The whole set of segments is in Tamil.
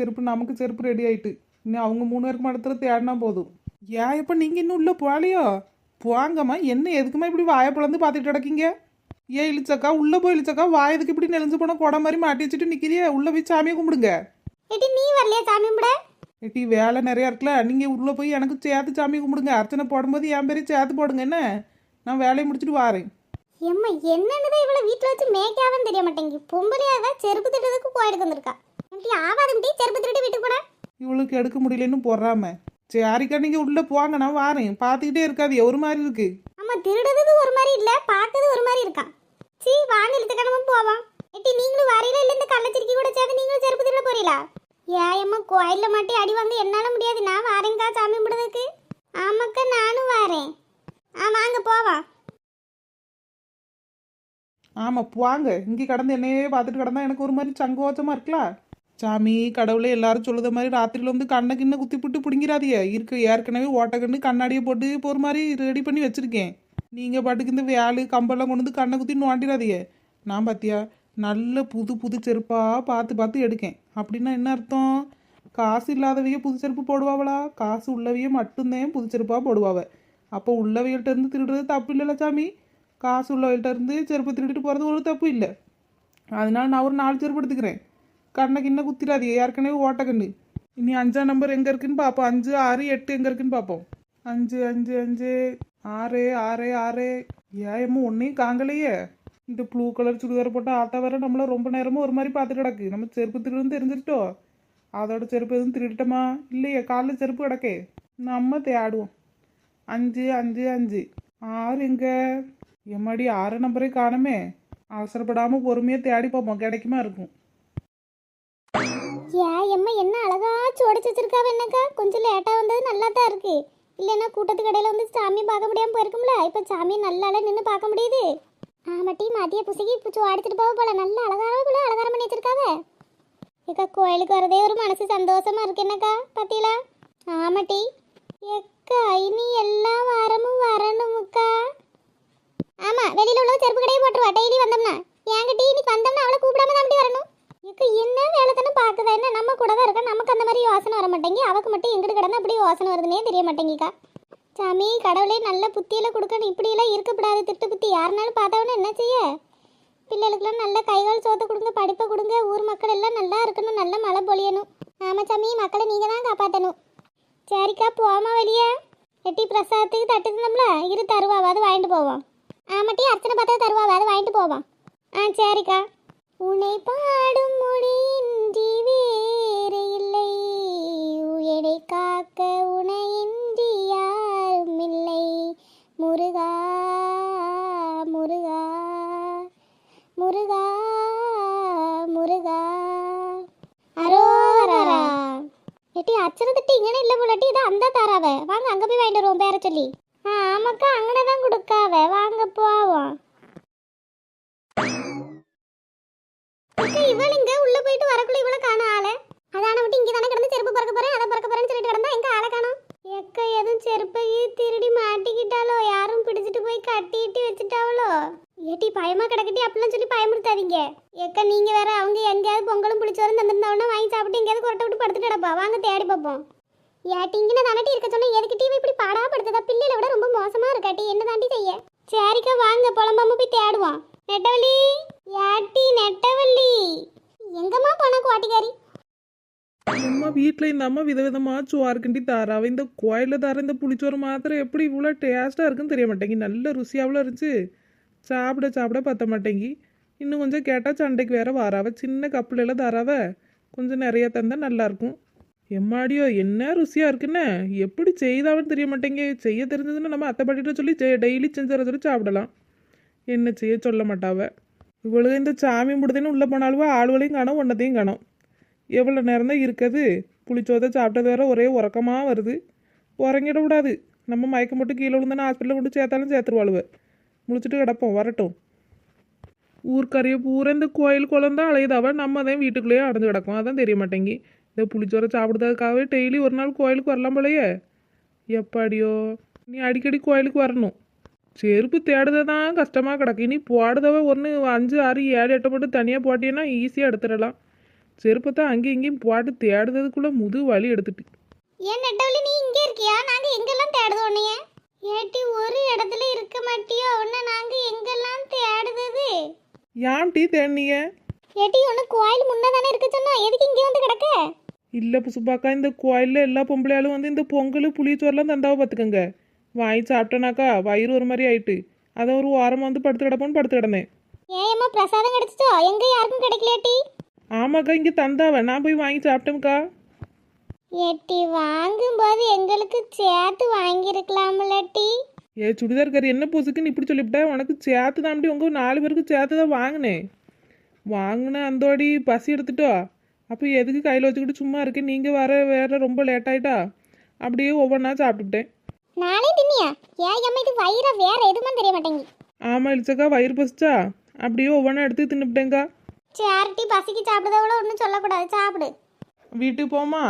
செருப்பு நமக்கு செருப்பு ரெடி ஆயிட்டு. இன்னும் அவங்க மூணு பேருக்கு மடத்துல தேடினா போதும். ஏன் எப்ப நீங்க இன்னும் உள்ள போகலையோ? போங்கம்மா என்ன எதுக்குமா இப்படி வாயை பிளந்து பார்த்துட்டு கிடக்கீங்க? ஏன் இழிச்சக்கா உள்ள போய் இழிச்சக்கா வாயதுக்கு இப்படி நெளிஞ்சு போன குடம் மாதிரி மாட்டி வச்சுட்டு நிக்கிறியே உள்ள போய் சாமியை கும்பிடுங்க. ஏட்டி நீ வரலையா சாமி கும்பிட? ஏட்டி வேலை நிறையா இருக்குல்ல. நீங்க உள்ள போய் எனக்கு சேர்த்து சாமி கும்பிடுங்க. அர்ச்சனை போடும்போது என் பேரையும் சேர்த்து போடுங்க என்ன? நான் வேலையை முடிச்சுட்டு வாரேன். எம்மா என்னன்னுதான் இவ்வளவு வீட்டுல வச்சு மேய்க்காவன்னு தெரிய மாட்டேங்குது. பொம்பளையா தான் செருப்பு திட்டத்துக்கு கோயிலுக்கு வந்திருக்கா. எப்படி ஆவாதம் டீ செருப்பு திருட்டு வீட்டுக்கு போட இவளுக்கு எடுக்க முடியலன்னு போடுறாம சரிக்கா நீங்க உள்ள போங்க நான் வாரேன். பார்த்துக்கிட்டே இருக்காது ஒரு மாதிரி இருக்கு. ஆமா திருடுறது ஒரு மாதிரி இல்ல பார்க்கறது ஒரு மாதிரி இருக்கான் சீ வாங்க இழுத்துக்கணமும் போவான் எட்டி நீங்களும் வரையில இல்ல இந்த கள்ளச்சிரிக்கி கூட சேர்ந்து நீங்களும் செருப்பு திருட போறீங்களா? ஏயம்மா கோயில்ல மாட்டி அடி வாங்க என்னால முடியாது. நான் வாரேங்க்கா சாமி கும்பிடுறதுக்கு. ஆமாக்கா நானும் வாரேன். ஆ வாங்க போவான் ஆமா போவாங்க இங்கே கடந்து என்னையே பார்த்துட்டு கிடந்தா எனக்கு ஒரு மாதிரி சங்கோச்சமா இருக்கலாம் சாமி கடவுளே எல்லாரும் சொல்லுத மாதிரி ராத்திரியில் வந்து கண்ணை கிண்ணை குத்தி புட்டு பிடிங்கிறாதிய இருக்க ஏற்கனவே ஓட்டக்கண்ணு கண்ணாடியை போட்டு இப்போ மாதிரி ரெடி பண்ணி வச்சிருக்கேன். நீங்க பாட்டுக்கு இந்த வேலு கம்பெல்லாம் கொண்டு வந்து கண்ணை குத்தி நோண்டிடாதீங்க நான் பாத்தியா நல்ல புது புது செருப்பா பார்த்து பார்த்து எடுக்கேன். அப்படின்னா என்ன அர்த்தம்? காசு இல்லாதவைய புது செருப்பு போடுவாவளா? காசு உள்ளவைய மட்டும்தான் புது செருப்பா போடுவாவ. அப்போ உள்ளவைகள்ட்ட இருந்து திருடுறது தப்பு இல்லைல்ல சாமி? காசு உள்ளவங்கள்ட்ட இருந்து செருப்பு திருடிட்டு போகிறது ஒரு தப்பு இல்லை. அதனால நான் ஒரு நாலு செருப்பு எடுத்துக்கிறேன். கண்ணை கிண்ண குத்திடாதீங்க. ஏற்கனவே ஓட்டக்கண்ணு. இனி அஞ்சாம் நம்பர் எங்கே இருக்குன்னு பார்ப்போம் அஞ்சு ஆறு எட்டு எங்கே இருக்குன்னு பார்ப்போம் அஞ்சு அஞ்சு அஞ்சு ஆறு ஆறு ஆறு. ஏயம்மா ஒன்றையும் காங்கலையே. இந்த ப்ளூ கலர் சுடிதார் போட்ட ஆட்டா வேற நம்மள ரொம்ப நேரமும் ஒரு மாதிரி பார்த்து கிடக்கு. நம்ம செருப்பு திருடுன்னு தெரிஞ்சிட்டோம் அதோட செருப்பு எதுவும் திருடிட்டோமா? இல்லையே காலைல செருப்பு கிடக்கே. நம்ம தேடுவோம். அஞ்சு அஞ்சு அஞ்சு. ஆறு எங்க? எம்மாடி ஆறு நம்பரே காணுமே. அவசரப்படாமல் பொறுமையாக தேடி பார்ப்போம் கிடைக்குமா இருக்கும். ஏ எம்மா என்ன அழகா சோடிச்சு வச்சிருக்கா என்னக்கா? கொஞ்சம் லேட்டாக வந்தது நல்லா தான் இருக்கு. இல்லைன்னா கூட்டத்து கடையில் வந்து சாமியை பார்க்க முடியாமல் போயிருக்கும்ல? இப்போ சாமியை நல்லால நின்று பார்க்க முடியுது. ஆமாட்டி மதிய புசிக்கு இப்போ சோடிச்சிட்டு போக போல. நல்லா அழகான போல அலங்காரம் பண்ணி வச்சிருக்காவ. ஏக்கா கோயிலுக்கு வரதே ஒரு மனசு சந்தோஷமா இருக்கு என்னக்கா பத்தியலா ஆமாட்டி எக்கா இனி எல்லா வாரமும் வரணுமுக்கா. ஆமா வெளியில உள்ள செருப்பு கடையை போட்டுருவா. டெய்லி வந்தோம்னா. என்கிட்ட இன்னைக்கு வந்தோம்னா அவளை கூப்பிடாம தான் வரணும். இக்கு என்ன வேலை தானே பார்க்குதா? என்ன நம்ம கூட தான் இருக்கா? நமக்கு அந்த மாதிரி யோசனை வர மாட்டேங்கி அவக்கு மட்டும் எங்கிட்டு கிடந்து அப்படி யோசனை வருதுன்னே தெரிய மாட்டேங்கிக்கா. சாமி கடவுளே நல்ல புத்தியெல்லாம் கொடுக்கணும். இப்படியெல்லாம் இருக்கக்கூடாது திட்டு புத்தி. யாருனாலும் பார்த்தவன என்ன செய்ய? பிள்ளைகளுக்கெல்லாம் நல்ல கைகால் சோத்த கொடுங்க படிப்பை கொடுங்க. ஊர் மக்கள் எல்லாம் நல்லா இருக்கணும் நல்ல மழை பொழியணும். ஆமாம் சாமி மக்களை நீங்கள் தான் காப்பாற்றணும் சரிக்கா போமா வெளியே? எட்டி பிரசாதத்துக்கு தட்டுதுனம்ல இரு தருவாவாது வாங்கிட்டு போவோம். ஆமாட்டி அர்ச்சனை பார்த்தா தருவாவாது வாங்கிட்டு போவோம். ஆ சரிக்கா. உனை பாடும் மொழியின்றி வேறு இல்லை. உயரை காக்க உனையின்றி யாரும் இல்லை. முருகா முருகா முருகா முருகா. அரோரா எட்டி அச்சனை திட்டி இங்கனே இல்லை போலட்டி இதை அந்த தாராவை. வாங்க அங்கே போய் வாங்கிட்டு வருவோம் பேர சொல்லி ஆ ஆமாக்கா அங்கனே தான் கொடுக்காவ வாங்க போவோம் அக்கா இவள் இங்க உள்ள போயிட்டு வரக்குள்ள இவள காண ஆளை அதான விட்டு இங்க தானே கிடந்து செருப்பு பறக்க போறேன் அதை பறக்க போறேன்னு சொல்லிட்டு கிடந்தா எங்க ஆளை காணோம் எக்க எதுவும் செருப்பை திருடி மாட்டிக்கிட்டாலோ யாரும் பிடிச்சிட்டு போய் கட்டிட்டு வச்சுட்டாவளோ ஏட்டி பயமா கிடக்கட்டி அப்படிலாம் சொல்லி பயமுறுத்தாதீங்க எக்க நீங்க வேற அவங்க எங்கேயாவது பொங்கலும் பிடிச்சவரும் தந்திருந்தாவனா வாங்கி சாப்பிட்டு எங்கேயாவது கொரட்டை விட்டு படுத்துட்டு கிடப்பா வாங்க தேடி பார்ப்போம் ஏட்டி இங்கே தானட்டி இருக்க சொன்ன எதுக்கு டிவி இப்படி பாடா படுத்ததா பிள்ளைகளை விட ரொம்ப மோசமா இருக்காட்டி என்ன தாண்டி செய்ய? சரிக்கா வாங்க புலம்பாம போய் தேடுவோம். நெட்டவள்ளி ஏட்டி நெட்டவள்ளி. எங்கம்மா போனா குவாட்டிக்காரி? அம்மா வீட்டில் இந்த அம்மா விதவிதமாக சோறு கிண்டி தாராவ இந்த கோயிலில் தர இந்த புளிச்சோறு மாத்திரம் எப்படி இவ்வளோ டேஸ்ட்டாக இருக்குன்னு தெரிய மாட்டேங்கி. நல்ல ருசியாவில் இருந்துச்சு. சாப்பிட சாப்பிட பத்த மாட்டேங்கி. இன்னும் கொஞ்சம் கேட்டால் சண்டைக்கு வேற வாராவ சின்ன கப்பில் எல்லாம் தராவ கொஞ்சம் நிறைய தந்தால் நல்லாயிருக்கும் எம்மாடியோ என்ன ருசியாக இருக்குன்னு? எப்படி செய்தாவன்னு தெரிய மாட்டேங்க. செய்ய தெரிஞ்சதுன்னு நம்ம அத்தை பாட்டிகிட்ட சொல்லி டெய்லி செஞ்சு சொல்லி சாப்பிடலாம். என்ன செய்ய சொல்ல மாட்டாவ இவ்வளோ இந்த சாமி முடிதுன்னு உள்ளே போனாலும் ஆளுகளையும் காணும் ஒன்றத்தையும் காணும். எவ்வளோ நேரம் தான் இருக்குது. புளிச்சோதை சாப்பிட்டது வேற ஒரே உறக்கமாக வருது. உறங்கிட விடாது. நம்ம மயக்கம் போட்டு கீழே விழுந்தானே ஹாஸ்பிட்டலில் கொண்டு சேர்த்தாலும் சேர்த்துருவாளுவ. முழிச்சிட்டு கிடப்போம் வரட்டும். ஊர்க்கறியை பூரா இந்த கோயில் குளம் தான் அலையுதாவ நம்ம தான் வீட்டுக்குள்ளேயே அடைஞ்சு கிடக்கும். அதான் தெரிய மாட்டேங்கி. இந்த புளிச்சோரை சாப்பிடுறதுக்காகவே டெய்லி ஒரு நாள் கோயிலுக்கு வரலாம் போலயே எப்பாடியோ நீ அடிக்கடி கோயிலுக்கு வரணும் செருப்பு தேடுறது தான் கஷ்டமாக கிடக்கு இனி போடுறதவ ஒன்று அஞ்சு ஆறு ஏழு எட்டு மட்டும் தனியாக போட்டியன்னா ஈஸியாக எடுத்துடலாம் செருப்பை தான் அங்கேயும் இங்கேயும் போட்டு தேடுறதுக்குள்ளே முது வலி எடுத்துட்டு ஏன் நெட்டவழி நீ இங்கே இருக்கியா நாங்க எங்கெல்லாம் தேடுதோம் உன்னைய ஏட்டி ஒரு இடத்துல இருக்க மாட்டியோ உன்னை நாங்க எங்கெல்லாம் தேடுதது ஏன் டீ தேடினீங்க ஏட்டி உன்னை கோயில் முன்னே தானே இருக்க சொன்னோம் எதுக்கு இங்கே வந்து கிடக்க இல்லை புசுப்பாக்கா இந்த கோயிலில் எல்லா பொம்பளையாலும் வந்து இந்த பொங்கல் புளிச்சோறுலாம் தந்தாவை பார்த்துக்கோங்க வாங்கி சாப்பிட்டேனாக்கா வயிறு ஒரு மாதிரி ஆயிட்டு. அதை ஒரு வாரமாக வந்து படுத்து கிடப்போன்னு படுத்து கிடந்தேன். ஏயம்மா பிரசாதம் கிடைச்சிச்சோ? எங்க யாருக்கும் கிடைக்கலையாட்டி? ஆமாக்கா இங்கே தந்தாவ. நான் போய் வாங்கி சாப்பிட்டேன்க்கா. ஏட்டி வாங்கும்போது எங்களுக்கு சேர்த்து வாங்கியிருக்கலாம்லட்டி. ஏ சுடிதார் கறி என்ன பூசுக்குன்னு இப்படி சொல்லிவிட்டா? உனக்கு சேர்த்து தான் அப்படி உங்கள் நாலு பேருக்கு சேர்த்து தான் வாங்கினேன். வாங்கினேன் அந்தோடி பசி எடுத்துட்டோ? அப்போ எதுக்கு கையில் வச்சுக்கிட்டு சும்மா இருக்கேன்? நீங்கள் வர வேற ரொம்ப லேட் ஆயிட்டா? அப்படியே ஒவ்வொன்றா சாப்பிட்டுட்டேன் நானே தின்னியா? ஏன் அம்மா இது வயிற வேற எதுவுமே தெரிய மாட்டேங்கி ஆமாம் இழிச்சக்கா வயிறு பசிச்சா? அப்படியே ஒவ்வொன்றா எடுத்து தின்னுப்பிட்டேங்க்கா சேரிட்டி பசிக்கு சாப்பிடுறத விட ஒன்றும் சொல்லக்கூடாது. சாப்பிடு. வீட்டுக்கு போமா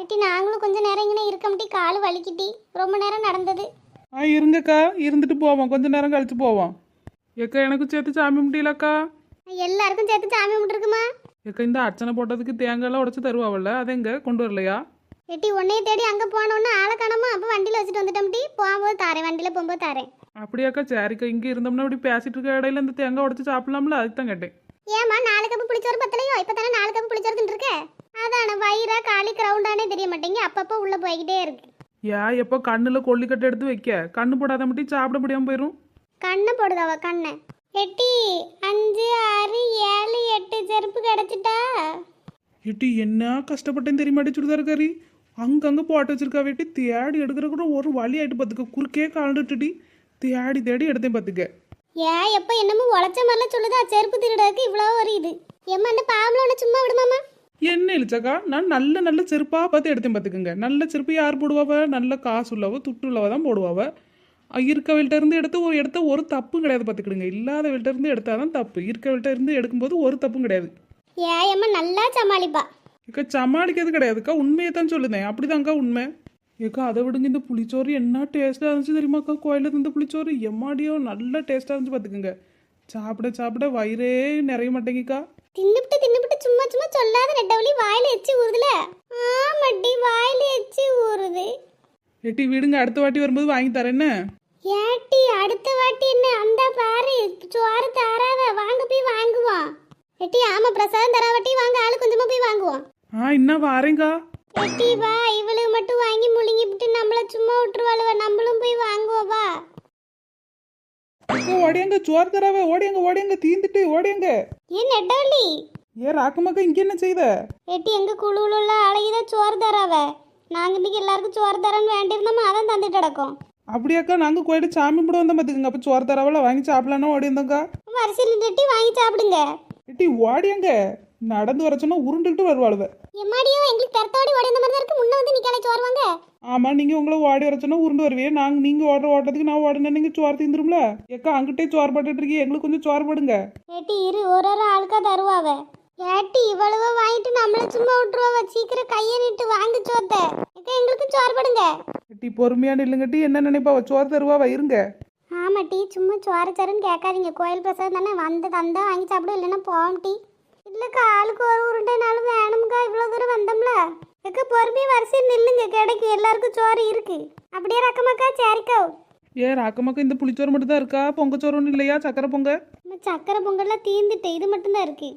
ஏட்டி நாங்களும் கொஞ்ச நேரம் இங்கே இருக்கமுட்டி கால் வலிக்கிட்டி. ரொம்ப நேரம் நடந்தது. ஆ இருங்கக்கா. இருந்துட்டு போவோம். கொஞ்ச நேரம் கழிச்சு போவோம். ஏக்கா எனக்கு சேர்த்து சாமி முடியலக்கா எல்லாருக்கும் சேர்த்து சாமி கும்பிட்டுருக்குமா? ஏக்கா இந்த அர்ச்சனை போட்டதுக்கு தேங்காய்லாம் உடச்சி தருவாவல்ல? அதை எங்க? கொண்டு வரலையா? ஏட்டி உன்னைய தேடி அங்கே போனோன்னு ஆளை காணாம? அப்போ வண்டியில் வச்சுட்டு வந்துட்டோம்டி போகும்போது தாரேன். வண்டியில் போகும்போது தாரேன். அப்படியாக்கா சரிக்கா. இங்கே இருந்தோம்னா இப்படி பேசிட்டு இருக்க இடையில இந்த தேங்காய் உடச்சி சாப்பிடலாம்ல? அதுக்கு தான் கேட்டேன். ஏம்மா நாலு கப்பு புளிச்சோறு பத்தலையோ? இப்போ தானே நாலு கப்பு புளிச்சோறு தின்றுருக்க அதான வயிறா காலி கிரவுண்டானே தெரிய மாட்டேங்க அப்பப்போ உள்ளே போய்கிட்டே இருக்கு. யா எப்போ கண்ணில் கொல்லிக்கட்டை எடுத்து வைக்க? கண்ணு போடாத மட்டும் சாப்பிட முடியாம போயிடும் கண்ணை போடுதாவ? கண்ணை. எட்டி அஞ்சு ஆறு ஏழு எட்டு செருப்பு கிடச்சிட்டா? எட்டி என்ன கஷ்டப்பட்டேன் தெரியுமாட்டி சுடிதார் கறி? அங்கங்கே போட்டு வச்சிருக்கா வெட்டி தேடி எடுக்கிற கூட ஒரு வழி ஆயிட்டு பார்த்துக்க குறுக்கே கலந்துட்டுடி தேடி தேடி எடுத்தேன் பார்த்துக்க ஏன் எப்போ என்னமோ உழைச்ச மாதிரிலாம் சொல்லுதா? செருப்பு திருடக்கு இவ்வளோ ஒரு இது எம்மா அந்த பாவல ஒன்று சும்மா விடுமாமா என்ன இழிச்சக்கா? நான் நல்ல நல்ல செருப்பாக பார்த்து எடுத்தேன் பார்த்துக்குங்க நல்ல செருப்பு யார் போடுவாவ? நல்ல காசு உள்ளவ துட்டு உள்ளவ தான் போடுவாவ. இருந்து எடுத்து ஒரு எடுத்த ஒரு தப்பும் கிடையாது பார்த்துக்கிடுங்க. இல்லாதவள்கிட்ட இருந்து எடுத்தாதான் தப்பு. இருக்கவள்கிட்ட இருந்து எடுக்கும்போது ஒரு தப்பும் கிடையாது. ஏன் எம்மா நல்லா சமாளிப்பா. ஏக்கா சமாளிக்கிறது கிடையாதுக்கா. உண்மையை தான் சொல்லுதேன். அப்படிதான்க்கா உண்மை. ஏக்கா அதை விடுங்க. இந்த புளிச்சோறு என்ன டேஸ்ட்டாக இருந்துச்சு தெரியுமாக்கா? கோயிலில் இருந்த புளிச்சோறு. எம்மாடியோ நல்ல டேஸ்ட்டாக இருந்துச்சு பார்த்துக்குங்க. சாப்பிட சாப்பிட வயிறே நிறைய மாட்டேங்கிக்கா. தின்னுபிட்டு தின்னுபிட்டு சும்மா சும்மா சொல்லாத நெட்டவழி வாயில எச்சி ஊறுதுல. ஆமாட்டி வாயில எச்சி ஊறுது. எட்டி விடுங்க அடுத்த வாட்டி வரும்போது வாங்கி தரேன் என்ன? ஏட்டி அடுத்த வாட்டி என்ன? அந்த பாரு சோறு தாராத. வாங்க போய் வாங்குவோம் ஏட்டி ஆமா பிரசாதம் தராவட்டி வாங்க ஆளு கொஞ்சமா போய் வாங்குவோம் ஆ இன்னும் வாரேங்க்கா ஏட்டி வா இவளுக்கு மட்டும் வாங்கி முழுங்கிவிட்டு நம்மள சும்மா விட்டுருவாளுவ. நம்மளும் போய் வாங்குவோம் வா. ஓடியாங்க சோறு தராவ. ஓடியாங்க ஓடியாங்க தீந்துட்டு ஓடியாங்க. ஏன் நெட்டவள்ளி? ஏ ராக்கமாக்கா இங்கே என்ன செய்த? ஏட்டி எங்க குழுவில் உள்ள அழகிதான் சோறு தராவ. நாங்க இன்னைக்கு எல்லாருக்கும் சோறு தரேன்னு வேண்டியிருந்தோமா அதான் தந்துட்டு கிடக்கோம். அப்படியாக்கா நாங்கள் கோயிலுக்கு சாமி கும்பிட வந்தோம் பார்த்துக்குங்க அப்போ சோறு தராவல வாங்கி சாப்பிடலான்னு ஓடியாந்தோங்க்கா வரிசையில் நிறுத்தி வாங்கி சாப்பிடுங்க. எட்டி ஓடியாங்க. நடந்து வர சொன்னா உருண்டுக்கிட்டு வருவாளுவ. எம்மாடியோ எங்களுக்கு பெருத்தோடி ஓடி இந்த மாதிரி இருக்கு. முன்ன வந்து நிக்கலை சோறு வாங்க. ஆமா நீங்க உங்களை ஓடி வர சொன்னா உருண்டு வருவீங்க நாங்க நீங்க ஓடுற ஓட்டத்துக்கு நான் ஓடினா நீங்க சோறு தீந்துரும்ல. ஏக்கா அங்கிட்டே சோறு போட்டுட்டு இருக்கீங்க. எங்களுக்கு கொஞ்சம் சோறு போடுங்க. ஏட்டி இரு. ஒரு ஒரு ஆளுக்கா தருவாவ. ஏட்டி இவ்வளவு வாங்கிட்டு நம்மள சும்மா விட்டுருவாவ சீக்கிரம் கையை நீட்டு வாங்க சோத்த. எங்களுக்கு சோறு படுங்க. எட்டி பொறுமையா நில்லுங்கட்டி என்ன நினைப்பாவ சோறு தருவாவ இருங்க. ஆமா டீ. சும்மா சோறு சோறுன்னு கேட்காதீங்க. கோயில் பிரசாதம் தானே வந்து தந்தா வாங்கி சாப்பிடும் இல்லைன்னா போவோம் டீ. இல்லக்கா ஆளுக்கு ஒரு உருண்டைனாலும் வேணும்க்கா. இவ்வளோ தூரம் வந்தோம்ல. ஏக்கா பொறுமையாக வரிசையில் நில்லுங்க. கிடைக்கும் எல்லாருக்கும் சோறு இருக்கு. அப்படியே ரக்கமாக்கா சரிக்கா. ஏ ராக்கமாக்கா இந்த புளிச்சோறு மட்டும் தான் இருக்கா? பொங்க சோறு ஒன்றும் இல்லையா? சக்கரை பொங்க சக்கரை பொங்கல்லாம் தீந்துட்டு இது மட்டும்தான் இருக்கு.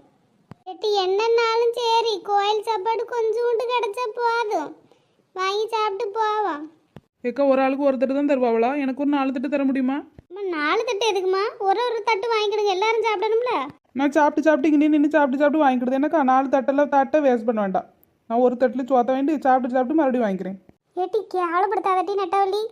எட்டி என்னன்னாலும் சரி கோயில் சாப்பாடு கொஞ்சோண்டு கிடைச்சா போதும். வாங்கி சாப்பிட்டு போவோம். ஏக்கா ஒரு ஆளுக்கு ஒரு தட்டு தான் தருவாவளா? எனக்கு ஒரு நாலு தட்டு தர முடியுமா? அம்மா நாலு தட்டு எதுக்குமா ஒரு ஒரு தட்டு வாங்கிக்கிடுங்க எல்லாரும் சாப்பிடணும்ல? நான் சாப்பிட்டு சாப்பிட்டு இங்கே நின்று சாப்பிட்டு சாப்பிட்டு வாங்கிக்கிடுது எனக்கா நாலு தட்டெல்லாம் தட்டை வேஸ்ட் பண்ண வேண்டாம். நான் ஒரு தட்டில் சோத்த வேண்டி சாப்பிட்டு சாப்பிட்டு மறுபடியும் வாங்கிக்கிறேன். ஏட்டி கேவலப்படுத்தாதட்டி நெட்டவள்ளி.